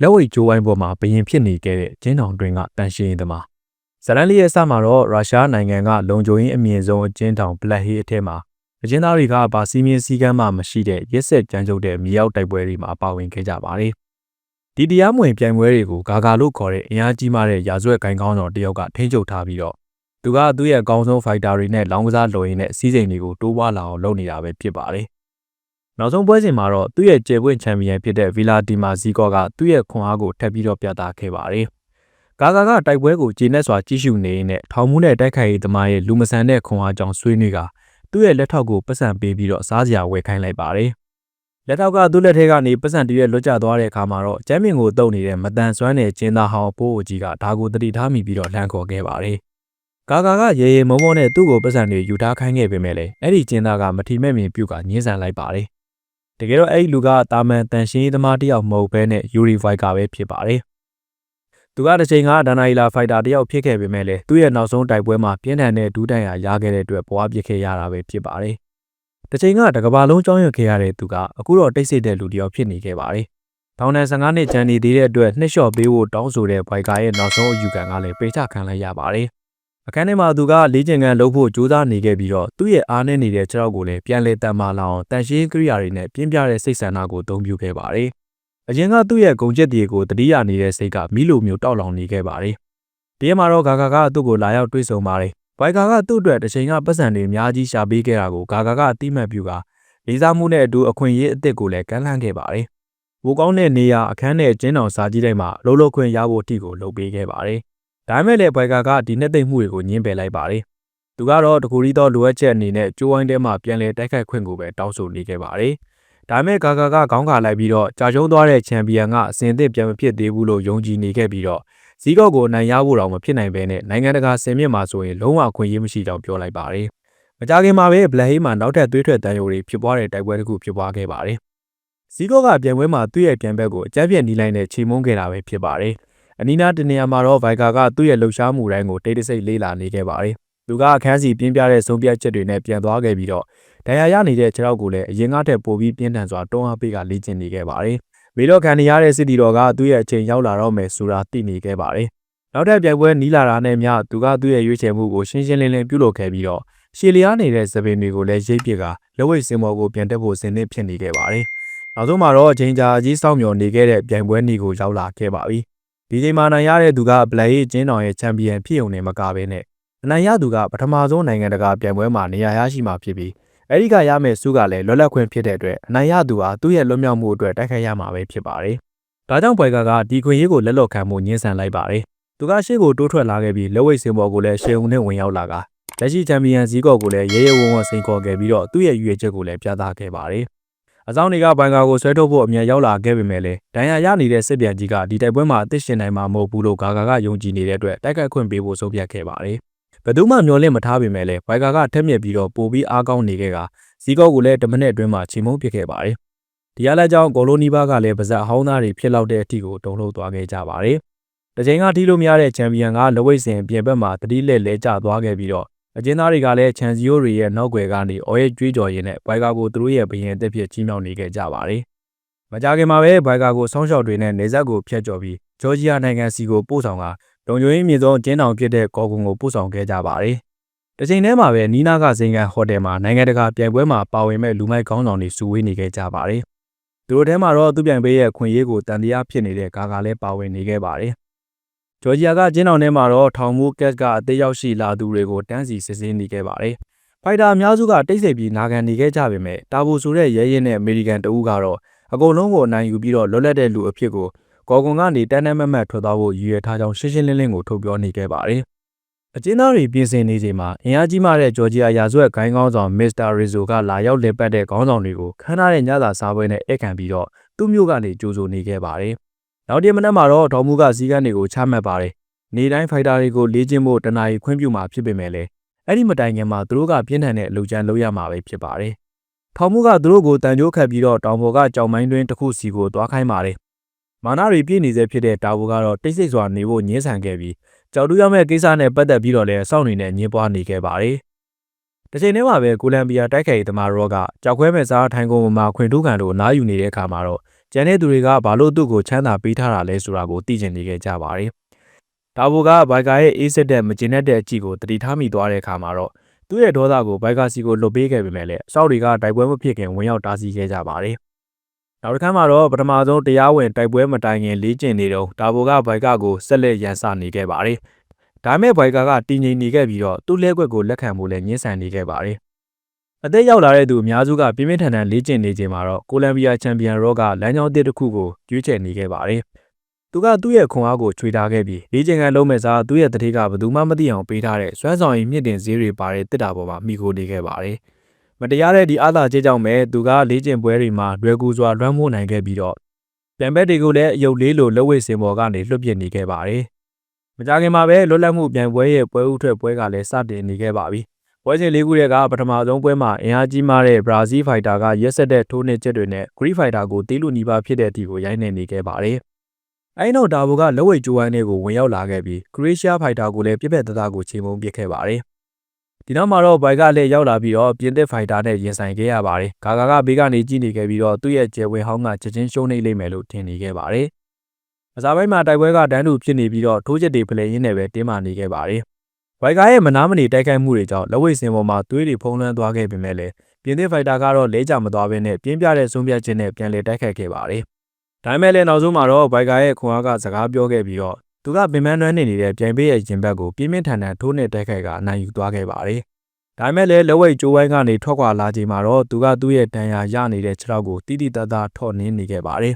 လက်ဝိတ်ကြိုးဝိုင်းပေါ်မှာဘရင်ဖြစ်နေခဲ့တဲ့ကျင်းတောင်တွင်ကတန်ရှင်းရေးသမားဇလန်လီရဲ့အစမှာတော့ရုရှားနိုင်ငံကလုံခြုံရေးအမြင့်ဆုံးအကျဉ်းထောင်ဘလက်ဟေးအထက်မှာအကျဉ်းသားတွေကဗာစီမင်းစည်းကမ်းမှမရှိတဲ့ရက်ဆက်ကြမ်းကြုတ်တဲ့မြေရောက်တိုက်ပွဲတွေမှာပါဝင်ခဲ့ကြပါတယ်ဒီတရားမဝင်ပြိုင်ပွဲတွေကိုဂါဂါလို့ခေါ်တဲ့အင်အားကြီးမားတဲ့ရာဇဝတ်ဂိုင်းကောင်းတော်တယောက်ကထိန်းချုပ်ထားပြီးတော့သူကသူ့ရဲ့အကောင်းဆုံးဖိုက်တာတွေနဲ့လောင်းကစားလိုရင်းနဲ့စီးစိမ်တွေကိုတိုးပွားလာအောင်လုပ်နေတာပဲဖြစ်ပါတယ်။ နောက်ဆုံးပွဲစဉ်မှာတော့သူ့ရဲ့ကျေပွင့်ချန်ပီယံဖြစ်တဲ့ဗီလာတီမာဇီကော့ကသူ့ရဲ့ခွန်အားကိုထပ်ပြီးတော့ပြသခဲ့ပါတယ်။ဂါဂါကတိုက်ပွဲကိုဂျင်းနဲ့စွာကြီးရှုနေရင်းနဲ့ထောင်မှုနဲ့တိုက်ခိုက်ရေးသမားရဲ့လူမဆန်တဲ့ခွန်အားကြောင့်ဆွေးနွေးကသူ့ရဲ့လက်ထောက်ကိုပတ်စံပေးပြီးတော့စားစရာဝယ်ခိုင်းလိုက်ပါတယ်။လက်ထောက်ကသူ့လက်ထဲကနေပတ်စံတရွက်လွတ်ကျသွားတဲ့အခါမှာတော့ကျမ်းမြင်ကိုတုံနေတဲ့မတန်ဆွမ်းတဲ့ကျင်းသားဟောင်းပိုးအိုကြီးကဒါကိုတတိထားမိပြီးတော့လှမ်းခေါ်ခဲ့ပါတယ်။ဂါဂါကရေရေမုံမုံနဲ့သူ့ကိုပတ်စံတွေယူထားခိုင်းခဲ့ပေမဲ့လည်းအဲ့ဒီကျင်းသားကမထီမဲ့မြင်ပြုတ်ကညှင်းဆန်လိုက်ပါတယ်။ တကယ်တော့အဲ့ဒီလူကတာမန်တန်ရှင်းရေးသမားတယောက်မဟုတ်ဘဲနဲ့ယူရီဗိုက်ကပဲဖြစ်ပါတယ်။သူကတစ်ချိန်ကဒါနာအီလာဖိုက်တာတယောက်ဖြစ်ခဲ့ပေမဲ့လည်းသူ့ရဲ့နောက်ဆုံးတိုက်ပွဲမှာပြင်းထန်တဲ့ဒူးတန်ရာရခဲ့တဲ့အတွက်ပွားပစ်ခဲ့ရတာပဲဖြစ်ပါတယ်။တစ်ချိန်ကတကဘာလုံးကြောင်းရွံ့ခဲ့ရတဲ့သူကအခုတော့တိတ်ဆိတ်တဲ့လူတယောက်ဖြစ်နေခဲ့ပါတယ်။ထောင်ဒဏ်15နှစ်ကျန်နေသေးတဲ့အတွက်နှစ်လျှော့ပေးဖို့တောင်းဆိုတဲ့ဘိုက်ကာရဲ့နောက်ဆုံးအယူခံကလည်းပေးချခံလိုက်ရပါတယ်။ အခန်းထဲမှာသူကလေးကျင်ကန်လှုပ်ဖို့ကြိုးစားနေခဲ့ပြီးတော့သူ့ရဲ့အားနဲ့နေတဲ့ခြေထောက်ကိုလည်းပြန်လဲတန်မာလာအောင်တန်ရှင်းကိရိယာတွေနဲ့ပြင်းပြတဲ့စိတ်ဆန္ဒကိုအသုံးပြုခဲ့ပါတယ်။အရင်ကသူ့ရဲ့ဂုံချက်တွေကိုတတိယနေတဲ့စိတ်ကမီးလိုမျိုးတောက်လောင်နေခဲ့ပါတယ်။ဒီမှာတော့ဂါဂါကသူ့ကိုလာရောက်တွေ့ဆုံပါတယ်။ဘိုက်ကာကသူ့အတွက်တစ်ချိန်ကပတ်စံတွေအများကြီးရှာပေးခဲ့တာကိုဂါဂါကအတိမတ်ပြုကလေးစားမှုနဲ့အတူအခွင့်အရေးအသစ်ကိုလည်းကမ်းလှမ်းခဲ့ပါတယ်။ဝိုကောင်းတဲ့နေရာအခန်းနဲ့ကျင်းတော်စာကြီးတိုင်းမှာလှုပ်လှုပ်ခွင့်ရဖို့အထိကိုလုပ်ပေးခဲ့ပါတယ်။ ဒါပေမဲ့လည်းဘွိုင်ကာကဒီနှစ်သိမ့်မှုတွေကိုညှင်းပယ်လိုက်ပါတယ်။သူကတော့တကူရီတော့လိုအပ်ချက်အနေနဲ့ကျိုးဝိုင်းထဲမှာပြန်လည်တိုက်ခိုက်ခွင့်ကိုပဲတောင်းဆိုနေခဲ့ပါတယ်။ဒါပေမဲ့ဂါဂါကခေါင်းခါလိုက်ပြီးတော့ကြာရှုံးသွားတဲ့ချန်ပီယံကအစင်သစ်ပြန်မဖြစ်သေးဘူးလို့ယုံကြည်နေခဲ့ပြီးတော့ဇီကော့ကိုအနိုင်ရဖို့တော့မဖြစ်နိုင်ဘဲနဲ့နိုင်ငံတကာဆင်မြင့်မှာဆိုရင်လုံးဝအခွင့်အရေးမရှိကြောင်းပြောလိုက်ပါတယ်။မကြခင်မှာပဲဘလက်ဟေးမှာနောက်ထပ်သွေးထွက်တန်ယိုတွေဖြစ်ပွားတဲ့တိုက်ပွဲတစ်ခုဖြစ်ပွားခဲ့ပါတယ်။ဇီကော့ကပြန်ပွဲမှာသူ့ရဲ့ပြန်ဘက်ကိုအကြမ်းဖက်နီးလိုက်နဲ့ချိန်မုန်းခဲ့တာပဲဖြစ်ပါတယ်။ အနီးနားတနေရာမှာတော့ဗိုင်ကာကသူ့ရဲ့လှုပ်ရှားမှုတိုင်းကိုတိတ်တဆိတ်လေးလာနေခဲ့ပါတယ်။သူကအခန်းစီပြင်းပြတဲ့ဆုံးဖြတ်ချက်တွေနဲ့ပြန်သွားခဲ့ပြီးတော့ဒဏ်ရာရနေတဲ့ခြေထောက်ကိုလည်းအရင်ကထက်ပိုပြီးပြင်းထန်စွာတွန်းအားပေးကလေ့ကျင့်နေခဲ့ပါတယ်။မေတော့ခံရတဲ့စစ်တီတော်ကသူ့ရဲ့အချိန်ရောက်လာတော့မယ်ဆိုတာသိနေခဲ့ပါတယ်။နောက်ထပ်ပြိုင်ပွဲနီးလာတာနဲ့မျှသူကသူ့ရဲ့ရွေးချယ်မှုကိုရှင်းရှင်းလင်းလင်းပြုလုပ်ခဲ့ပြီးတော့ရှည်လျားနေတဲ့သပင်တွေကိုလည်းရိပ်ပစ်ကလက်ဝိတ်စင်မော်ကိုပြန်တက်ဖို့စဉ်သင့်ဖြစ်နေခဲ့ပါတယ်။နောက်ဆုံးမှာတော့အချိန်ကြာအကြီးစောင့်မျှော်နေခဲ့တဲ့ပြိုင်ပွဲနီကိုရောက်လာခဲ့ပါပြီ။ ဒီချိန်မှာနိုင်ရတဲ့သူကဘလက်ရေးကျင်းတော်ရဲ့ချန်ပီယံဖြစ်ုံနဲ့မကဘဲနဲ့အနိုင်ရသူကပထမဆုံးနိုင်ငံတကာပြိုင်ပွဲမှာနေရာရရှိမှာဖြစ်ပြီးအဲဒီကရမယ့်စုကလည်းလွတ်လပ်ခွင့်ဖြစ်တဲ့အတွက်အနိုင်ရသူဟာသူ့ရဲ့လွတ်မြောက်မှုအတွက်တိုက်ခိုက်ရမှာပဲဖြစ်ပါတယ်။ဒါကြောင့်ဘွယ်ကာကဒီခွင့်ရေးကိုလက်လွတ်ခံမှုညှင်းဆန်လိုက်ပါတယ်။သူကရှေ့ကိုတိုးထွက်လာခဲ့ပြီးလက်ဝိတ်စင်ပေါ်ကိုလည်းရှေုံနဲ့ဝင်ရောက်လာကလက်ရှိချန်ပီယံဇီးကော့ကိုလည်းရဲရဲဝံ့ဝံ့စိန်ခေါ်ခဲ့ပြီးတော့သူ့ရဲ့ရွေချက်ကိုလည်းပြသခဲ့ပါတယ်။ အဆောင်တွေကဘန်ကာကိုဆွဲထုတ်ဖို့အမြန်ရောက်လာခဲ့ပေမဲ့လည်းဒဏ်ရာရနေတဲ့စစ်ပြန်ကြီးကဒီတိုက်ပွဲမှာအသစ်ရှင်နိုင်မှာမဟုတ်ဘူးလို့ဂါဂါကယုံကြည်နေတဲ့အတွက်တိုက်ခိုက်ခွင့်ပေးဖို့ဆုံးဖြတ်ခဲ့ပါတယ်။ဘယ်သူမှမျှော်လင့်မထားပေမဲ့လည်းဘိုင်ကာကထက်မြက်ပြီးတော့ပိုပြီးအားကောင်းနေခဲ့ကဇီကော့ကိုလည်းတမနက်အတွင်းမှာချိန်မုံပစ်ခဲ့ပါတယ်။ဒီရလက်ကြောင့်ဂိုလိုနီဘာကလည်းပါဇက်ဟောင်းသားတွေဖြစ်လောက်တဲ့အထိကိုတုံ့လှုပ်သွားခဲ့ကြပါတယ်။တချိန်ကထိလို့မရတဲ့ချန်ပီယံကလဝိတ်စင်ပြင်ဘက်မှာတတိလက်လဲကျသွားခဲ့ပြီးတော့ အကျဉ်းသားတွေကလည်းချန်စီယိုတွေရဲ့နောက်ွယ်ကနေအော်ရဲ့ကြွေးကြော်ရင်းနဲ့ဘွိုင်ကာကိုသူတို့ရဲ့ဘရင်အသက်ဖြစ်ကြီးမြောက်နေခဲ့ကြပါတယ်။မကြခင်မှာပဲဘွိုင်ကာကိုဆောင်းလျှောက်တွေနဲ့နေဆက်ကိုဖျက်ကျော်ပြီးဂျော်ဂျီယာနိုင်ငံစီကိုပို့ဆောင်ကလုံခြုံရေးမြေဆုံးကျင်းတောင်ဖြစ်တဲ့ကော်ကွန်ကိုပို့ဆောင်ခဲ့ကြပါတယ်။တချိန်တည်းမှာပဲနီနာကဇင်ကန်ဟိုတယ်မှာနိုင်ငံတကာပြိုင်ပွဲမှာပါဝင်မဲ့လူမိုက်ကောင်းဆောင်တွေစုဝေးနေခဲ့ကြပါတယ်။သူတို့ထဲမှာတော့သူ့ပြိုင်ပွဲရဲ့ခွင့်ရေးကိုတန်တရားဖြစ်နေတဲ့ဂါဂါလည်းပါဝင်နေခဲ့ပါတယ်။ ဂျော်ဂျီယာကကျင်းတော်ထဲမှာတော့ထောင်မိုးကက်ကအသေးရောက်ရှိလာသူတွေကိုတန်းစီစစ်ဆေးနေခဲ့ပါတယ်။ဖိုက်တာအများစုကတိတ်ဆိတ်ပြီးနာခံနေခဲ့ကြပေမဲ့တာဘူဆိုတဲ့ရဲရဲနဲ့အမေရိကန်တအူးကတော့အကုန်လုံးကိုအနိုင်ယူပြီးတော့လွတ်လပ်တဲ့လူအဖြစ်ကိုကော်ကွန်ကနေတန်းတန်းမတ်မတ်ထွက်သွားဖို့ရည်ရွယ်ထားကြောင်းရှင်းရှင်းလင်းလင်းကိုထုတ်ပြောနေခဲ့ပါတယ်။အကျဉ်းသားတွေပြင်ဆင်နေချိန်မှာအင်အားကြီးမားတဲ့ဂျော်ဂျီယာရာဇဝတ်ဂိုင်းကောင်းဆောင်မစ္စတာရီဇိုကလာရောက်လည်ပတ်တဲ့ခေါင်းဆောင်တွေကိုခန်းထားတဲ့ညစာစားပွဲနဲ့ဧည့်ခံပြီးတော့သူ့မျိုးကနေကြိုးဆိုနေခဲ့ပါတယ် နောက်တည့်မနက်မှာတော့ဒေါ်မူကစည်းကမ်းတွေကိုချမှတ်ပါတယ်။နေတိုင်းဖိုက်တာတွေကိုလေ့ကျင့်ဖို့တနားရီခွင့်ပြုမှာဖြစ်ပေမဲ့လည်းအဲ့ဒီမတိုင်ခင်မှာသူတို့ကပြင်းထန်တဲ့အလုပ်ကြမ်းလုပ်ရမှာပဲဖြစ်ပါတယ်။ထောင်မှုကသူတို့ကိုတန်ကြိုးခတ်ပြီးတော့တောင်ပေါ်ကကြောင်မိုင်းတွင်တစ်ခုစီကိုသွားခိုင်းပါတယ်။မာနာတွေပြည့်နေစေဖြစ်တဲ့တာဘူကတော့တိတ်ဆိတ်စွာနေဖို့ညှင်းဆန်ခဲ့ပြီးကြောက်တူးရမယ့်ကိစ္စနဲ့ပတ်သက်ပြီးတော့လည်းစောင့်နေနဲ့ညှင်းပွားနေခဲ့ပါတယ်။တစ်ချိန်တည်းမှာပဲကိုလံဘီယာတိုက်ခိုက်ရေးသမားရောကကြောက်ခွဲမဲ့စားထိုင်ကုန်မှာခွင်ထုခံတို့အနားယူနေတဲ့အခါမှာတော့ ကျကျန်တဲ့သူတွေကဘာလို့သူ့ကိုချမ်းသာပေးထားတာလဲဆိုတာကိုသိကျင်နေခဲ့ကြပါတယ်။ဒါဘိုကဘိုက်ကာရဲ့အေးစစ်တဲ့မကျင်တဲ့အကြည့်ကိုတတိထားမိသွားတဲ့အခါမှာတော့သူ့ရဲ့ဒေါသကိုဘိုက်ကာစီကိုလွတ်ပေးခဲ့ပေမဲ့လည်းအဆောက်တွေကတိုက်ပွဲမဖြစ်ခင်ဝင်ရောက်တားဆီးခဲ့ကြပါတယ်။နောက်တစ်ခါမှာတော့ပထမဆုံးတရားဝင်တိုက်ပွဲမတိုင်ခင်လေ့ကျင့်နေတော့ဒါဘိုကဘိုက်ကာကိုဆက်လက်ရန်စနေခဲ့ပါတယ်။ဒါမဲ့ဘိုက်ကာကတည်ငြိမ်နေခဲ့ပြီးတော့သူ့လက်ကွက်ကိုလက်ခံဖို့လည်းညှင်းဆန်နေခဲ့ပါတယ်။ အသက်ရောက်လာတဲ့သူအများစုကပြင်းပြင်းထန်ထန်လေ့ကျင့်နေချိန်မှာတော့ကိုလံဘီယာချန်ပီယံရော့ကလမ်းကြောင်းအသစ်တစ်ခုကိုရွေးချယ်နေခဲ့ပါတယ်။သူကသူ့ရဲ့ခွန်အားကိုချွေထားခဲ့ပြီးလေ့ကျင့်ခန်းလုံးမဲ့စားသူ့ရဲ့တတိကဘယ်သူမှမသိအောင်ပေးထားတဲ့စွမ်းဆောင်ရည်မြင့်တင်ဈေးတွေပါတဲ့တစ်တာပေါ်မှာမိခိုနေခဲ့ပါတယ်။မတရားတဲ့ဒီအားသာကြေးကြောင့်ပဲသူကလေ့ကျင့်ပွဲတွေမှာလွယ်ကူစွာလွှမ်းမိုးနိုင်ခဲ့ပြီးတော့ပြန်ဘက်တွေကိုလည်းအယုတ်လေးလိုလက်ဝဲစင်ပေါ်ကနေလွှတ်ပစ်နေခဲ့ပါတယ်။မကြခင်မှာပဲလွတ်လပ်မှုပြန်ပွဲရဲ့ပွဲဥထွက်ပွဲကလည်းစတင်နေခဲ့ပါပြီ။ ပွဲစဉ်လေးခုတည်းကပထမဆုံးပွဲမှာအင်အားကြီးမားတဲ့ဘရာဇီးဖိုက်တာကရက်ဆက်တဲ့ထိုးနှစ်ချက်တွေနဲ့ဂရိဖိုက်တာကိုတီးလူနီးပါးဖြစ်တဲ့အထိကိုရိုက်နှက်နေခဲ့ပါတယ်။အဲဒီနောက်ဒါဘိုကလက်ဝဲကျိုးဝိုင်းတွေကိုဝင်ရောက်လာခဲ့ပြီးခရိုအေးရှားဖိုက်တာကိုလည်းပြက်ပြက်သားသားကိုချိန်မုံပစ်ခဲ့ပါတယ်။ဒီနောက်မှာတော့ဘိုက်ကလည်းရောက်လာပြီးတော့ပြင်သစ်ဖိုက်တာနဲ့ရင်ဆိုင်ခဲ့ရပါတယ်။ဂါဂါကဘေးကနေကြည့်နေခဲ့ပြီးတော့သူ့ရဲ့ကျယ်ဝဲဟောင်းကချက်ချင်းရှုံးနေလိမ့်မယ်လို့ထင်နေခဲ့ပါတယ်။အစားပိုင်းမှာတိုက်ပွဲကတန်းတူဖြစ်နေပြီးတော့ထိုးချက်တွေဖလှယ်ရင်းနဲ့ပဲတင်းမာနေခဲ့ပါတယ်။။ ဝိုင်ကာရဲ့မနာမနေတိုက်ခိုက်မှုတွေကြောင့်လက်ဝိတ်စင်ပေါ်မှာသွေးတွေဖုံးလွှမ်းသွားခဲ့ပေမဲ့လည်းပြင်သစ်ဖိုက်တာကတော့လဲကျမသွားဘဲနဲ့ပြင်းပြတဲ့ဆုံးဖြတ်ခြင်းနဲ့ပြန်လည်တိုက်ခိုက်ခဲ့ပါတယ်။ဒါပေမဲ့လည်းနောက်ဆုံးမှာတော့ဝိုင်ကာရဲ့ခွန်အားကစကားပြောခဲ့ပြီးတော့သူကပင်ပန်းနှွမ်းနေနေတဲ့ပြိုင်ပေးရဲ့ရင်ဘတ်ကိုပြင်းပြင်းထန်ထန်ထိုးနဲ့တိုက်ခိုက်ကအနိုင်ယူသွားခဲ့ပါတယ်။ဒါပေမဲ့လည်းလက်ဝိတ်ကျိုးဝိုင်းကနေထွက်ခွာလာချိန်မှာတော့သူကသူ့ရဲ့တန်ရာရနေတဲ့ခြေထောက်ကိုတိတိတတ်တာထော့နှင်းနေခဲ့ပါတယ်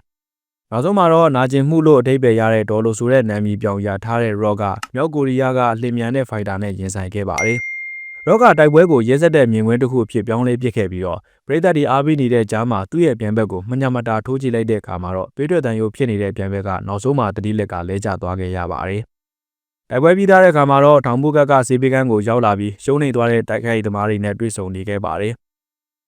နောက်ဆုံးမှာတော့နာကျင်မှုလို့အထိပ္ပယ်ရတဲ့ဒေါ်လိုဆိုတဲ့နာမည်ပြောင်ရထားတဲ့ Rock ကမြောက်ကိုရီးယားကအလင်းမြန်တဲ့ဖိုက်တာနဲ့ရင်ဆိုင်ခဲ့ပါတယ်။ Rock ကတိုက်ပွဲကိုရဲစက်တဲ့မြင်ကွင်းတစ်ခုအဖြစ်ပြောင်းလဲပစ်ခဲ့ပြီးတော့ပရိသတ်တွေအားပေးနေတဲ့ကြားမှာသူ့ရဲ့ပြန်ဘက်ကိုမညမတာထိုးကြည့်လိုက်တဲ့အခါမှာတော့သွေးထွက်တန်ရုပ်ဖြစ်နေတဲ့ပြန်ဘက်ကနောက်ဆုံးမှာတတိလက်ကလဲကျသွားခဲ့ရပါတယ်။တိုက်ပွဲပြီးသားတဲ့အခါမှာတော့ထောင်မှုကကစေးပေးကန်းကိုရောက်လာပြီးရှုံးနေသွားတဲ့တိုက်ခိုက်သမားတွေနဲ့တွေ့ဆုံနေခဲ့ပါတယ်။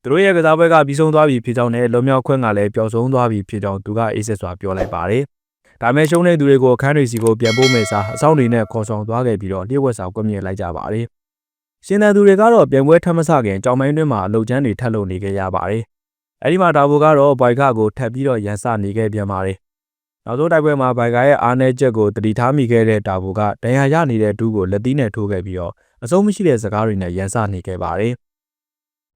သူတို့ရဲ့ကစားပွဲကပြီးဆုံးသွားပြီဖြစ်ကြောင်းနဲ့လွန်မြောက်ခွင့်ကလည်းပျောက်ဆုံးသွားပြီဖြစ်ကြောင်းသူကအေးဆက်စွာပြောလိုက်ပါတယ်။ဒါမဲ့ရှုံးတဲ့သူတွေကိုအခန်းတွေစီကိုပြန်ပို့မယ်စားအဆောင်တွေနဲ့ခေါ်ဆောင်သွားခဲ့ပြီးတော့လျှို့ဝှက်စာကွပ်မြင်လိုက်ကြပါတယ်။ရှင်သန်သူတွေကတော့ပြန်ပွဲထပ်မဆခင်ကြောင်မိုင်းတွင်းမှာအလုတ်ကျန်းတွေထပ်လုပ်နေခဲ့ရပါတယ်။အဲဒီမှာဒါဘိုကတော့ဘိုင်ကာကိုထပ်ပြီးတော့ရန်စနေခဲ့ပြန်ပါတယ်။နောက်ဆုံးတိုက်ပွဲမှာဘိုင်ကာရဲ့အားနည်းချက်ကိုတတိထားမိခဲ့တဲ့တာဘိုကဒဏ်ရာရနေတဲ့ဒူးကိုလက်သီးနဲ့ထိုးခဲ့ပြီးတော့အဆုံးမရှိတဲ့စကားတွေနဲ့ရန်စနေခဲ့ပါတယ်။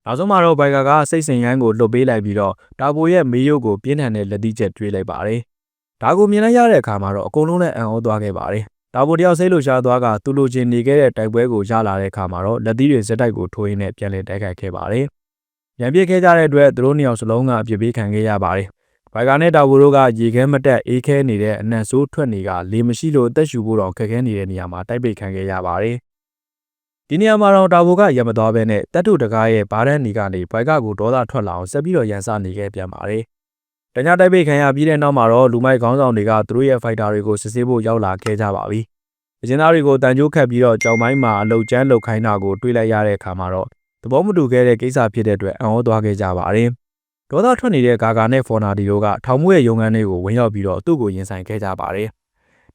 နောက်ဆုံးမှာတော့ဘိုင်ကာကစိတ်စင်ရမ်းကိုလွတ်ပေးလိုက်ပြီးတော့တာဘိုရဲ့မေးရုပ်ကိုပြင်းထန်တဲ့လက်သီးချက်တွေးလိုက်ပါတယ်။ဒါကိုမြင်လိုက်ရတဲ့အခါမှာတော့အကုန်လုံးနဲ့အံ့ဩသွားခဲ့ပါတယ်။တာဘိုတယောက်စိတ်လှုပ်ရှားသွားကသူ့လိုချင်နေခဲ့တဲ့တိုက်ပွဲကိုရလာတဲ့အခါမှာတော့လက်သီးတွေစက်တိုက်ကိုထိုးရင်းနဲ့ပြန်လည်တိုက်ခိုက်ခဲ့ပါတယ်။ရံပြစ်ခဲ့ကြတဲ့အတွက်သူတို့နှစ်ယောက်စလုံးကအပြစ်ပေးခံခဲ့ရပါတယ်။ဘိုင်ကာနဲ့တာဘိုတို့ကရေခဲမတက်အေးခဲနေတဲ့အနံ့ဆိုးထွက်နေကလေမရှိလို့အသက်ရှူဖို့တော့ခက်ခဲနေတဲ့နေရာမှာတိုက်ပိတ်ခံခဲ့ရပါတယ်။ ဒီနေရာမှာတော့တာဘိုကရမသွားဘဲနဲ့တက်တုတကားရဲ့ဘားဒန်နီကနေဘိုက်ကကိုဒေါသထွက်လာအောင်ဆက်ပြီးတော့ရန်စနေခဲ့ပြန်ပါတယ်။တညတိုက်ပိတ်ခံရပြီးတဲ့နောက်မှာတော့လူမိုက်ခေါင်းဆောင်တွေကသူတို့ရဲ့ဖိုက်တာတွေကိုစစ်ဆေးဖို့ရောက်လာခဲ့ကြပါပြီ။အကျဉ်းသားတွေကိုတန်ကြိုးခတ်ပြီးတော့ကြောင်မိုင်းမှာအလုတ်ကျန်းလုတ်ခိုင်းတာကိုတွေးလိုက်ရတဲ့အခါမှာတော့သဘောမတူခဲ့တဲ့ကိစ္စဖြစ်တဲ့အတွက်အံ့ဩသွားခဲ့ကြပါတယ်။ဒေါသထွက်နေတဲ့ဂါဂါနဲ့ဖော်နာဒီတို့ကထောင်မှုရဲ့ရုံငန်းတွေကိုဝင်ရောက်ပြီးတော့သူ့ကိုရင်ဆိုင်ခဲ့ကြပါတယ်။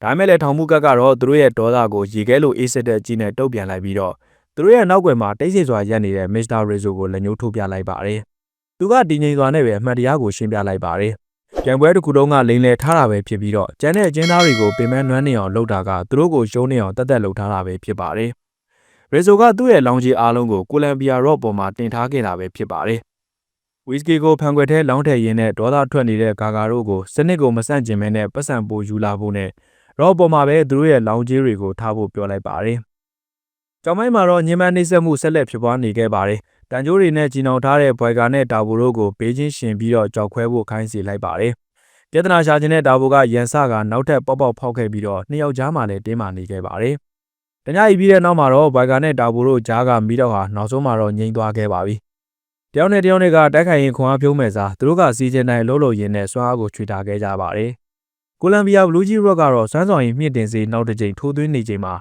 ဒါမဲ့လည်းထောင်မှုကကတော့သူတို့ရဲ့ဒေါသကိုရေခဲလိုအေးစစ်တဲ့ကြီးနဲ့တုတ်ပြန်လိုက်ပြီးတော့သူတို့ရဲ့နောက်ွယ်မှာတိတ်ဆိတ်စွာရပ်နေတဲ့မစ္စတာရေဇိုကိုလက်ညှိုးထိုးပြလိုက်ပါတယ်။သူကတည်ငြိမ်စွာနဲ့ပဲအမှတ်တရားကိုရှင်းပြလိုက်ပါတယ်။ပြန်ပွဲတစ်ခုလုံးကလိန်လေထားတာပဲဖြစ်ပြီးတော့ကျန်တဲ့အကျဉ်းသားတွေကိုပင်မနှွမ်းနေအောင်လုပ်တာကသူတို့ကိုရှုံးနေအောင်တက်တက်လုပ်ထားတာပဲဖြစ်ပါတယ်။ရေဇိုကသူ့ရဲ့လောင်ကြီးအားလုံးကိုကိုလံဘီယာရော့ပေါ်မှာတင်ထားခဲ့တာပဲဖြစ်ပါတယ်။ဝီစကီကိုဖန်ခွက်ထဲလောင်းထည့်ရင်းနဲ့ဒေါသထွက်နေတဲ့ဂါဂါတို့ကိုစနစ်ကိုမဆန့်ကျင်မဲနဲ့ပတ်စံပိုယူလာဖို့နဲ့ ရော့ပေါ်မှာပဲသူတို့ရဲ့လောင်ကြီးတွေကိုထားဖို့ပြောလိုက်ပါတယ်။ကျောင်းမိုင်းမှာတော့ညင်မနှိမ့်ဆက်မှုဆက်လက်ဖြစ်ပွားနေခဲ့ပါတယ်။တန်ကြိုးတွေနဲ့ကြီးနှောင်ထားတဲ့ဘွိုင်ကာနဲ့တာဘူတို့ကိုဘေးချင်းရှင်ပြီးတော့ကြောက်ခွဲဖို့ခိုင်းစီလိုက်ပါတယ်။ပြဿနာရှာခြင်းတဲ့တာဘူကရန်စကနောက်ထပ်ပေါက်ပေါက်ဖောက်ခဲ့ပြီးတော့နှစ်ယောက်ကြားမှာလည်းတင်းမာနေခဲ့ပါတယ်။တညဤပြီးတဲ့နောက်မှာတော့ဘွိုင်ကာနဲ့တာဘူတို့ကြားကမိတော့ဟာနောက်ဆုံးမှာတော့ငြိမ်သွားခဲ့ပါပြီ။တယောက်နဲ့တယောက်နဲ့ကတိုက်ခိုင်ရင်ခွန်အားဖြုံးမဲ့စားသူတို့ကစီးကျင်တိုင်းလှုပ်လို့ရင်းနဲ့စွမ်းအားကိုချွေထားခဲ့ကြပါတယ်။ ကိုလံဘီယာဘလူးဂျီရော့ကတော့စွမ်းဆောင်ရည်မြင့်တင်စေနောက်တစ်ကြိမ်ထိုးသွင်းနေချိန်မှာ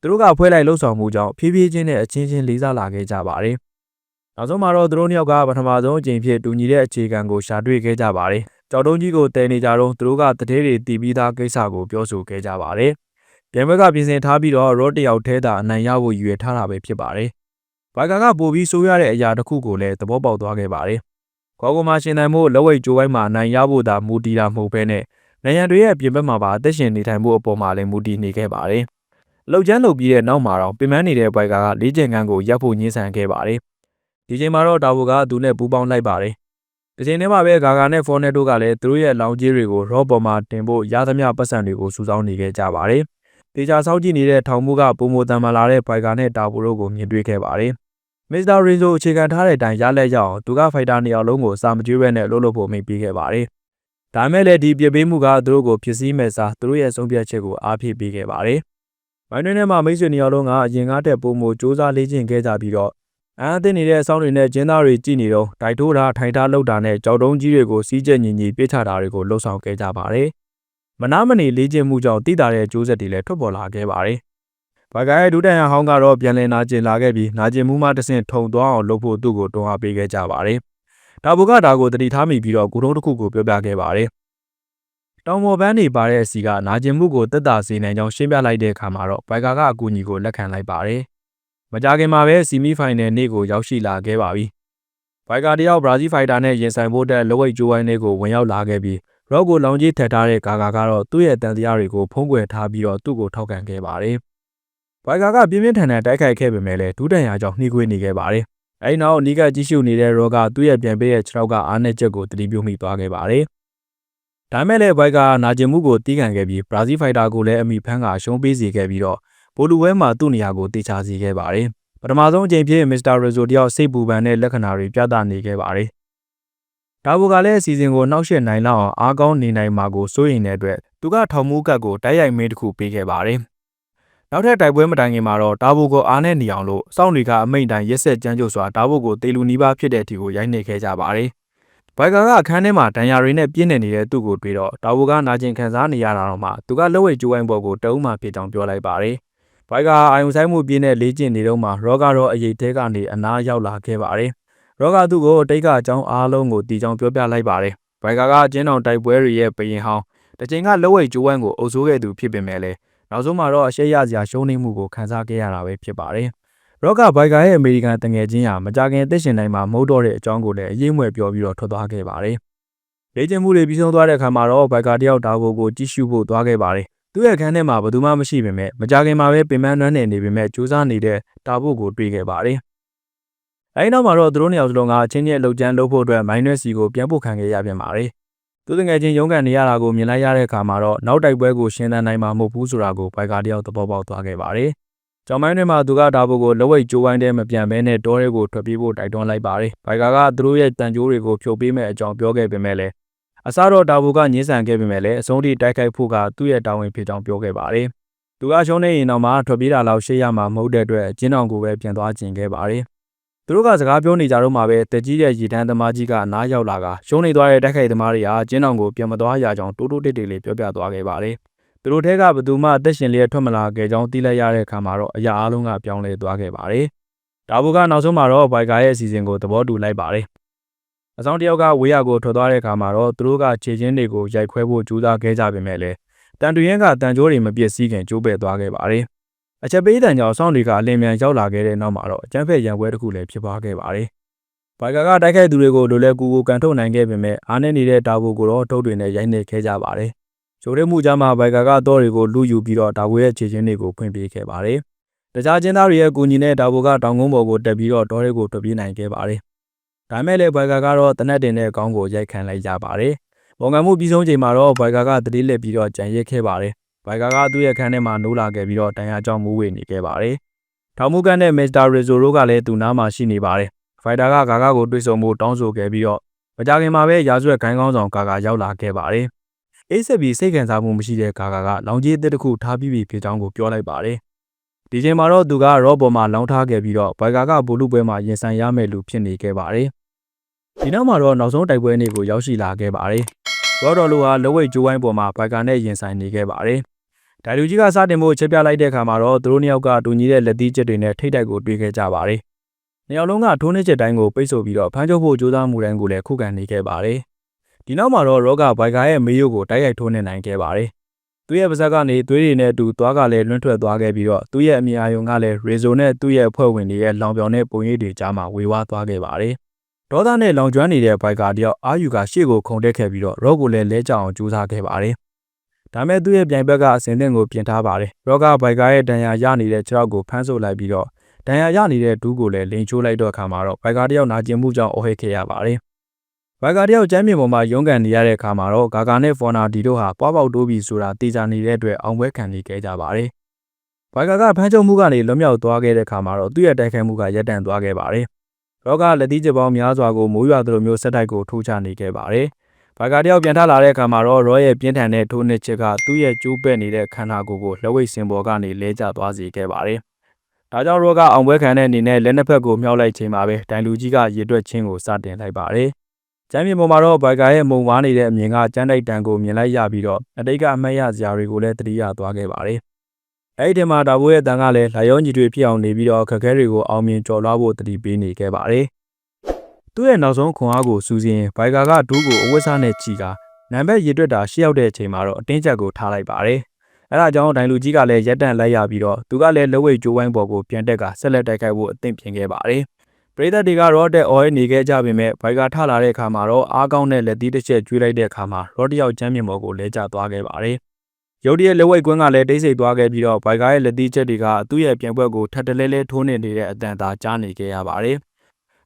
သူတို့ကဖွဲလိုက်လှုပ်ဆောင်မှုကြောင့်ဖြည်းဖြည်းချင်းနဲ့အချင်းချင်းလေးစားလာခဲ့ကြပါတယ်။နောက်ဆုံးမှာတော့သူတို့နှစ်ယောက်ကပထမဆုံးအကြိမ်ဖြစ်တူညီတဲ့အခြေခံကိုရှာတွေ့ခဲ့ကြပါတယ်။ကြောက်တုံးကြီးကိုတည်နေကြတော့သူတို့ကတထဲတွေတီးပြီးသားကိစ္စကိုပြောဆိုခဲ့ကြပါတယ်။ပြန်ဘက်ကပြင်ဆင်ထားပြီးတော့ရော့တယောက်ထဲသာအနိုင်ရဖို့ရည်ရွယ်ထားတာပဲဖြစ်ပါတယ်။ဘိုင်ကာကပို့ပြီးဆိုးရတဲ့အရာတစ်ခုကိုလည်းသဘောပေါက်သွားခဲ့ပါတယ်။ခေါ်ကိုမှာရှင်သန်မှုလက်ဝိတ်ကြိုးပိုင်းမှာနိုင်ရဖို့သာမူတည်တာမဟုတ်ဘဲနဲ့ နိုင်ငံတွေရဲ့ပြင်ပမှာပါအသက်ရှင်နေထိုင်မှုအပေါ်မှာလည်းမူတည်နေခဲ့ပါတယ်။လှုပ်ချမ်းလုပ်ပြီးတဲ့နောက်မှာတော့ပင်ပန်းနေတဲ့ဘိုက်ကကလေးကျင်ကန်းကိုရပ်ဖို့ညှင်းဆန်ခဲ့ပါတယ်။ဒီချိန်မှာတော့တာဝိုကသူနဲ့ပူးပေါင်းလိုက်ပါတယ်။ဒီချိန်ထဲမှာပဲဂါဂါနဲ့ဖော်နယ်တို့ကလည်းသူတို့ရဲ့လောင်ကြီးတွေကိုရော့ပေါ်မှာတင်ဖို့ရသမျှပတ်စံတွေကိုစုဆောင်းနေခဲ့ကြပါတယ်။တေချာဆောက်ကြည့်နေတဲ့ထောင်မှုကပုံမတန်မာလာတဲ့ဘိုက်ကနဲ့တာဝိုတို့ကိုမြင်တွေ့ခဲ့ပါတယ်။မစ္စတာရင်ဇိုအခြေခံထားတဲ့အတိုင်းရလက်ရအောင်သူကဖိုက်တာနှစ်ယောက်လုံးကိုစာမကျွေးဘဲနဲ့လှုပ်လှုပ်ဖို့မိတ်ပေးခဲ့ပါတယ်။ ဒါမဲ့လည်းဒီပြပေးမှုကသူတို့ကိုဖြစ်စည်းမဲ့စားသူတို့ရဲ့ဆုံးဖြတ်ချက်ကိုအားဖြည့်ပေးခဲ့ပါတယ်။မိုင်းတွင်းထဲမှာမိတ်ဆွေနှစ်ယောက်လုံးကအရင်ကားတဲ့ပုံမစူးစမ်းလေ့ကျင့်ခဲ့ကြပြီးတော့အန်အသင့်နေတဲ့အဆောင်တွေနဲ့ကျင်းသားတွေကြည်နေတော့တိုက်ထိုးတာထိုင်ထားလှုပ်တာနဲ့ကြောက်တုံးကြီးတွေကိုစီးကျက်ညီညီပြစ်ချတာတွေကိုလှုပ်ဆောင်ခဲ့ကြပါတယ်။မနာမနေလေ့ကျင့်မှုကြောင့်တည်တာတဲ့ကျိုးဆက်တွေလည်းထွက်ပေါ်လာခဲ့ပါတယ်။ဘဂိုင်ရဲ့ဒုတန်ရဟောင်းကတော့ပြန်လည်နာကျင်လာခဲ့ပြီးနာကျင်မှုမှတဆင့်ထုံသွားအောင်လုပ်ဖို့သူ့ကိုတွန်းအားပေးခဲ့ကြပါတယ်။ ဒါဘုကဒါကိုတတိထားမိပြီးတော့ဂုတုံးတစ်ခုကိုပြောပြခဲ့ပါတယ်။တောင်ပေါ်ပန်းနေပါတဲ့အစီကနာကျင်မှုကိုတက်တာစေနိုင်ကြောင်းရှင်းပြလိုက်တဲ့အခါမှာတော့ဘိုင်ကာကအကူအညီကိုလက်ခံလိုက်ပါတယ်။မကြခင်မှာပဲဆီမီဖိုင်နယ်နေ့ကိုရောက်ရှိလာခဲ့ပါပြီ။ဘိုင်ကာတယောက်ဘရာဇီးဖိုက်တာနဲ့ရင်ဆိုင်ဖို့တဲ့လောဝိတ်ဂျိုဝိုင်းလေးကိုဝင်ရောက်လာခဲ့ပြီးရော့ကိုလောင်ကြီးထက်ထားတဲ့ဂါဂါကတော့သူ့ရဲ့တန်တရားတွေကိုဖုံးကွယ်ထားပြီးတော့သူ့ကိုထောက်ခံခဲ့ပါတယ်။ဘိုင်ကာကပြင်းပြင်းထန်ထန်တိုက်ခိုက်ခဲ့ပေမဲ့လည်းဒူးတန်ရာကြောင့်နှီးကွေးနေခဲ့ပါတယ်။ အဲဒီနောက်နီးကကြည့်ရှုနေတဲ့ရော့ကသူ့ရဲ့ပြန်ပေးရဲ့ခြေထောက်ကအားနဲ့ချက်ကိုတတိပြုမိသွားခဲ့ပါတယ်။ဒါမဲ့လည်းဘိုင်ကာနာကျင်မှုကိုတီးခံခဲ့ပြီးဘရာဇီးဖိုက်တာကိုလည်းအမိဖန်းကအရှုံးပေးစေခဲ့ပြီးတော့ဘိုလူဝဲမှာသူ့နေရာကိုတေချာစီခဲ့ပါတယ်။ပထမဆုံးအကြိမ်ဖြစ်မစ္စတာရီဇိုတယောက်စိတ်ပူပန်တဲ့လက္ခဏာတွေပြသနေခဲ့ပါတယ်။ဒါဘူကလည်းအစီအစဉ်ကိုနှောက်ယှက်နိုင်လောက်အောင်အားကောင်းနေနိုင်မှာကိုစိုးရိမ်တဲ့အတွက်သူကထောင်မှုကတ်ကိုတိုက်ရိုက်မင်းတစ်ခုပေးခဲ့ပါတယ်။ နောက်ထပ်တိုက်ပွဲမတိုင်ခင်မှာတော့တာဘူကိုအားနဲ့နေအောင်လို့စောင့်တွေကအမိန့်တိုင်းရက်ဆက်ကြမ်းကြုတ်စွာတာဘူကိုတေလူနီးပါးဖြစ်တဲ့အထိကိုရိုက်နှိပ်ခဲ့ကြပါတယ်။ဘိုင်ကာကအခန်းထဲမှာဒဏ်ရာတွေနဲ့ပြင်းနေနေတဲ့သူ့ကိုတွေ့တော့တာဘူကနာကျင်ခံစားနေရတာတော့မှသူကလက်ဝဲကျိုးဝိုင်းပေါ်ကိုတအုံးမှဖြစ်ကြောင်းပြောလိုက်ပါတယ်။ဘိုက်ကအာယုံဆိုင်မှုပြင်းတဲ့လေ့ကျင့်နေတော့မှရောကတော့အရေးတဲကနေအနားရောက်လာခဲ့ပါတယ်။ရောကသူ့ကိုအတိတ်ကအကြောင်းအားလုံးကိုတီချောင်းပြောပြလိုက်ပါတယ်။ဘိုက်ကကကျင်းတော်တိုက်ပွဲတွေရဲ့ပရင်ဟောင်းတချိန်ကလက်ဝဲကျိုးဝမ်းကိုအုပ်စိုးခဲ့သူဖြစ်ပေမဲ့လည်း နောက်ဆုံးမှာတော့အရှက်ရစရာရှုံးနိမှုကိုခံစားခဲ့ရတာပဲဖြစ်ပါတယ်။ရော့ကဘိုက်ကရဲ့အမေရိကန်တငယ်ချင်းဟာမကြခင်အသက်ရှင်နိုင်မှာမဟုတ်တော့တဲ့အကြောင်းကိုလည်းအရေးမွယ်ပြောပြီးတော့ထွက်သွားခဲ့ပါတယ်။လေ့ကျင့်မှုတွေပြီးဆုံးသွားတဲ့အခါမှာတော့ဘိုက်ကတယောက်ဒါကိုကိုကြည့်ရှုဖို့သွားခဲ့ပါတယ်သူ့ရဲ့ခန်းထဲမှာဘယ်သူမှမရှိပေမဲ့မကြခင်မှာပဲပင်ပန်းနွမ်းနယ်နေပေမဲ့စူးစမ်းနေတဲ့တာဖို့ကိုတွေ့ခဲ့ပါတယ်။အဲဒီနောက်မှာတော့သူတို့နှစ်ယောက်စလုံးကအချင်းချင်းလှုပ်ကြမ်းလုပ်ဖို့အတွက်မိုင်းရွက်စီကိုပြန်ပို့ခံခဲ့ရပြန်ပါတယ်။ သူတငယ်ချင်းရုန်းကန်နေရတာကိုမြင်လိုက်ရတဲ့အခါမှာတော့နောက်တိုက်ပွဲကိုရှင်းသန်နိုင်မှာမဟုတ်ဘူးဆိုတာကိုဘိုက်ကာတယောက်သဘောပေါက်သွားခဲ့ပါတယ်။ကျောင်းမိုင်းတွေမှာသူကဒါဖို့ကိုလက်ဝိတ်ကျိုးဝိုင်းတဲ့မပြန်ဘဲနဲ့တောထဲကိုထွက်ပြေးဖို့တိုက်တွန်းလိုက်ပါတယ်။ဘိုက်ကာကသူတို့ရဲ့တန်ကြိုးတွေကိုဖြုတ်ပေးမဲ့အကြောင်းပြောခဲ့ပေမဲ့လည်းအစားတော့တာဘူကညှင်းဆန်ခဲ့ပေမဲ့လည်းအဆုံးထိတိုက်ခိုက်ဖို့ကသူ့ရဲ့တာဝန်ဖြစ်ကြောင်းပြောခဲ့ပါတယ်။သူကရှုံးနေရင်တော့မှထွက်ပြေးတာလောက်ရှေ့ရမှာမဟုတ်တဲ့အတွက်အကျဉ်းတော်ကိုပဲပြန်သွားကျင်ခဲ့ပါတယ်။ သူတို့ကစကားပြောနေကြတော့မှပဲတကြီးတဲ့ရည်တန်းသမားကြီးကနားရောက်လာကရှုံးနေသွားတဲ့တိုက်ခိုက်သမားတွေကကျင်းတော်ကိုပြန်မသွားရကြောင်းတိုးတိုးတိတ်တိတ်လေးပြောပြသွားခဲ့ပါတယ်။သူတို့ထဲကဘသူမှအသက်ရှင်လျက်ထွက်မလာခဲ့ကြောင်းသိလိုက်ရတဲ့အခါမှာတော့အရာအလုံးကပြောင်းလဲသွားခဲ့ပါတယ်။ဒါဘူကနောက်ဆုံးမှာတော့ဘိုင်ကာရဲ့အစီအစဉ်ကိုသဘောတူလိုက်ပါတယ်အဆောင်တယောက်ကဝေးရကိုထွက်သွားတဲ့အခါမှာတော့သူတို့ကခြေချင်းတွေကိုရိုက်ခွဲဖို့ကြိုးစားခဲ့ကြပေမဲ့လည်းတန်တူရင်ကတန်ကြိုးတွေမပြည့်စည်ခင်ကျိုးပဲ့သွားခဲ့ပါတယ်။ အချက်ပေးတန်ကြောင့်ဆောင်းတွေကအလင်းမြန်ရောက်လာခဲ့တဲ့နောက်မှာတော့အကျန်းဖက်ရံပွဲတစ်ခုလည်းဖြစ်ပွားခဲ့ပါတယ်။ဘိုင်ကာကတိုက်ခိုက်သူတွေကိုလိုလဲကူကိုကန်ထုတ်နိုင်ခဲ့ပေမဲ့အားနဲ့နေတဲ့တာဘူကိုတော့ထုတ်တွေနဲ့ရိုက်နှိပ်ခဲ့ကြပါတယ်။ဂျိုရဲမှုကြားမှာဘိုင်ကာကတော့တွေကိုလူယူပြီးတော့တာဘူရဲ့ခြေချင်းတွေကိုဖွင့်ပေးခဲ့ပါတယ်။တခြားချင်းသားတွေရဲ့ကူညီနဲ့တာဘူကတောင်ကုန်းပေါ်ကိုတက်ပြီးတော့တောတွေကိုထွက်ပြေးနိုင်ခဲ့ပါတယ်ဒါမဲ့လည်းဘွိုင်ကာကတော့တနက်တင်တဲ့ကောင်းကိုရိုက်ခံလိုက်ကြပါတယ်။ဝန်ခံမှုပြီးဆုံးချိန်မှာတော့ဘွိုင်ကာကတတိလက်ပြီးတော့ကြံရစ်ခဲ့ပါတယ်။ ဘွိုင်ကာကသူ့ရဲ့ခန်းထဲမှာနိုးလာခဲ့ပြီးတော့တန်ရာကြောင့်မူးဝေနေခဲ့ပါတယ်။ထောင်မှုကန်တဲ့မစ္စတာရီဇိုရိုကလည်းသူ့နားမှာရှိနေပါတယ်။ဖိုင်တာကဂါဂါကိုတွေ့ဆုံမှုတောင်းဆိုခဲ့ပြီးတော့မကြခင်မှာပဲရာဇဝတ်ခိုင်းကောင်းဆောင်ဂါဂါရောက်လာခဲ့ပါတယ်။အေးဆက်ပြီးစိတ်ခံစားမှုမရှိတဲ့ဂါဂါကလောင်ကြီးအစ်တစ်ခုထားပြီးပြီဖြစ်ကြောင်းကိုပြောလိုက်ပါတယ်။ဒီချိန်မှာတော့သူကရော့ပေါ်မှာလောင်းထားခဲ့ပြီးတော့ဘိုင်ကာကဘူလူပွဲမှာရင်ဆိုင်ရမယ့်လူဖြစ်နေခဲ့ပါတယ်ဒီနောက်မှာတော့နောက်ဆုံးတိုက်ပွဲနေ့ကိုရောက်ရှိလာခဲ့ပါတယ်။ရော်ဒေါ်လိုဟာလဝိတ်ကျိုးဝိုင်းပေါ်မှာဘိုက်ကာနဲ့ရင်ဆိုင်နေခဲ့ပါတယ်။ ဒိုင်လူကြီးကစတင်ဖို့ချက်ပြလိုက်တဲ့အခါမှာတော့သူတို့နှစ်ယောက်ကတူညီတဲ့လက်သီးချက်တွေနဲ့ထိတ်တိုက်ကိုတွေ့ခဲ့ကြပါတယ်။နှစ်ယောက်လုံးကထိုးနှက်ချက်တိုင်းကိုပိတ်ဆို့ပြီးတော့ဖမ်းချုပ်ဖို့ကြိုးစားမှုတိုင်းကိုလည်းခုခံနေခဲ့ပါတယ်။ဒီနောက်မှာတော့ရောဂါဘိုက်ကာရဲ့မေးရုပ်ကိုတိုက်ရိုက်ထိုးနှက်နိုင်ခဲ့ပါတယ်။သူ့ရဲ့ပါဇက်ကနေသွေးတွေနဲ့အတူသွားကလည်းလွင့်ထွက်သွားခဲ့ပြီးတော့သူ့ရဲ့အမြင်အာရုံကလည်းရေဇိုနဲ့သူ့ရဲ့အဖွဲ့ဝင်တွေရဲ့လောင်ပြောင်တဲ့ပုံရိပ်တွေကြားမှာဝေဝါးသွားခဲ့ပါတယ်။ဒေါသနဲ့လောင်ကျွမ်းနေတဲ့ဘိုက်ကာတယောက်အာယူကရှေ့ကိုခုန်တက်ခဲ့ပြီးတော့ရော့ကိုလည်းလဲကျအောင်ကြိုးစားခဲ့ပါတယ်။ ဒါမဲ့သူ့ရဲ့ပြိုင်ဘက်ကအစင်သင့်ကိုပြင်ထားပါတယ်။ရော့ကဘိုက်ကာရဲ့ဒဏ်ရာရနေတဲ့ခြေထောက်ကိုဖမ်းဆုပ်လိုက်ပြီးတော့ဒဏ်ရာရနေတဲ့ဒူးကိုလည်းလိန်ချိုးလိုက်တော့အခါမှာတော့ဘိုက်ကာတယောက်နာကျင်မှုကြောင့်အော်ဟစ်ခဲ့ရပါတယ်။ဘိုက်ကာတယောက်ကျမ်းမြေပေါ်မှာရုန်းကန်နေရတဲ့အခါမှာတော့ဂါဂါနဲ့ဖော်နာဒီတို့ဟာပွားပေါက်တိုးပြီဆိုတာတေချာနေတဲ့အတွက်အောင်ပွဲခံနေခဲ့ကြပါတယ်။ဘိုက်ကာကဖမ်းချုပ်မှုကနေလွတ်မြောက်သွားခဲ့တဲ့အခါမှာတော့သူ့ရဲ့တိုက်ခိုက်မှုကရပ်တန့်သွားခဲ့ပါတယ်။ရော့ကလက်သီးကျပေါင်းများစွာကိုမိုးရွာသလိုမျိုးဆက်တိုက်ကိုထိုးချနေခဲ့ပါတယ်။ ဘိုက်ကာတယောက်ပြန်ထလာတဲ့အခါမှာတော့ရော့ရဲ့ပြင်းထန်တဲ့ထိုးနှစ်ချက်ကသူ့ရဲ့ကျိုးပဲ့နေတဲ့ခန္ဓာကိုယ်ကိုလက်ဝိတ်စင်ပေါ်ကနေလဲကျသွားစေခဲ့ပါတယ်။ဒါကြောင့်ရော့ကအောင်ပွဲခံတဲ့အနေနဲ့လက်နှစ်ဖက်ကိုမြှောက်လိုက်ချိန်မှာပဲဒိုင်လူကြီးကရေတွက်ချင်းကိုစတင်လိုက်ပါတယ်။ကျမ်းမြေပေါ်မှာတော့ဘိုက်ကာရဲ့မုံဝါးနေတဲ့အမြင်ကကျန်းတိုက်တန်ကိုမြင်လိုက်ရပြီးတော့အတိတ်ကအမတ်ရစရာတွေကိုလည်းသတိရသွားခဲ့ပါတယ်။အဲ့ဒီထဲမှာဒါဘိုးရဲ့တန်ကလည်းလာရောညီတွေဖြစ်အောင်နေပြီးတော့ခက်ခဲတွေကိုအောင်မြင်ကျော်လွှားဖို့တတိပေးနေခဲ့ပါတယ်။ သူ့ရဲ့နောက်ဆုံးခွန်အားကိုစူးစီရင်ဘိုက်ကာကဒူးကိုအဝတ်စားနဲ့ချီကနံပါတ်ရေတွက်တာရှေ့ရောက်တဲ့အချိန်မှာတော့အတင်းချက်ကိုထားလိုက်ပါတယ်။အဲဒါကြောင့်ဒိုင်လူကြီးကလည်းရက်တန့်လိုက်ရပြီးတော့သူကလည်းလက်ဝိတ်ကျိုးဝိုင်းပေါ်ကိုပြန်တက်ကဆက်လက်တိုက်ခိုက်ဖို့အသင့်ပြင်ခဲ့ပါတယ်။ပရိသတ်တွေကတော့တက်အော်နေခဲ့ကြပေမဲ့ဘိုက်ကထလာတဲ့အခါမှာတော့အားကောင်းတဲ့လက်သီးတစ်ချက်ကျွေးလိုက်တဲ့အခါမှာရော့တယောက်ချမ်းမြေပေါ်ကိုလဲကျသွားခဲ့ပါတယ်။ရုတ်တရက်လက်ဝိတ်ကွင်းကလည်းတိတ်ဆိတ်သွားခဲ့ပြီးတော့ဘိုက်ကရဲ့လက်သီးချက်တွေကသူ့ရဲ့ပြန်ဘက်ကိုထပ်တလဲလဲထိုးနေနေတဲ့အတန်သာကြားနေခဲ့ရပါတယ်။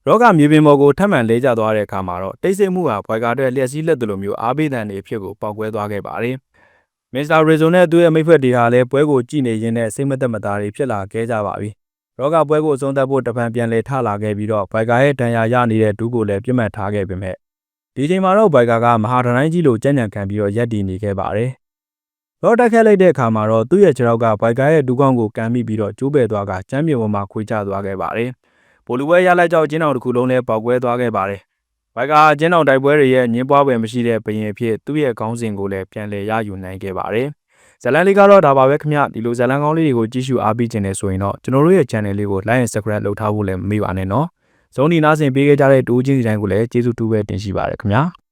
ရော့ကမြေပြင်ပေါ်ကိုထပ်မံလဲကျသွားတဲ့အခါမှာတော့တိတ်ဆိတ်မှုဟာဘိုက်ကအတွက်လျှက်စီးလက်သလိုမျိုးအားပေးတဲ့နေဖြစ်ကိုပေါက်ကွဲသွားခဲ့ပါတယ်။မစ္စတာရီဇိုနဲ့သူ့ရဲ့မိတ်ဖက်တွေဟာလည်းပွဲကိုကြည့်နေရင်းနဲ့စိတ်မသက်မသာတွေဖြစ်လာခဲ့ကြပါပြီ။ရောဂါပွဲကိုအဆုံးသတ်ဖို့တပံပြန်လည်ထလာခဲ့ပြီးတော့ဘိုက်ကာရဲ့ဒဏ်ရာရနေတဲ့ဒူးကိုလည်းပြစ်မှတ်ထားခဲ့ပေမဲ့ဒီချိန်မှာတော့ဘိုက်ကာကမဟာဒတိုင်းကြီးလိုကြံ့ကြံ့ခံပြီးတော့ရက်တည်နေခဲ့ပါတယ်။ရောတက်ခက်လိုက်တဲ့အခါမှာတော့သူ့ရဲ့ခြေထောက်ကဘိုက်ကာရဲ့ဒူးကောင်းကိုကန်မိပြီးတော့ကျိုးပဲ့သွားကကျမ်းမြေပေါ်မှာခွေချသွားခဲ့ပါတယ်။ ပိုလူပွဲရလိုက်ကြောက်ကျင်းအောင်တစ်ခုလုံးလည်းပေါက်ကွဲသွားခဲ့ပါတယ်။ဘိုက်ကာကျင်းအောင်တိုက်ပွဲတွေရဲ့ညင်းပွားပွဲမရှိတဲ့ဘရင်ဖြစ်သူ့ရဲ့ခေါင်းစဉ်ကိုလည်းပြန်လည်ရယူနိုင်ခဲ့ပါတယ်။ဇလန်လေးကတော့ဒါပါပဲခင်ဗျဒီလိုဇလန်ကောင်းလေးတွေကိုကြည့်ရှုအားပေးခြင်းနဲ့ဆိုရင်တော့ကျွန်တော်တို့ရဲ့ channel လေးကို like and subscribe လုပ်ထားဖို့လည်းမမေ့ပါနဲ့နော်။ဇုံဒီနားဆင်ပေးခဲ့ကြတဲ့တူးချင်းစီတိုင်းကိုလည်းကျေးဇူးတူပဲတင်ရှိပါရခင်ဗျာ။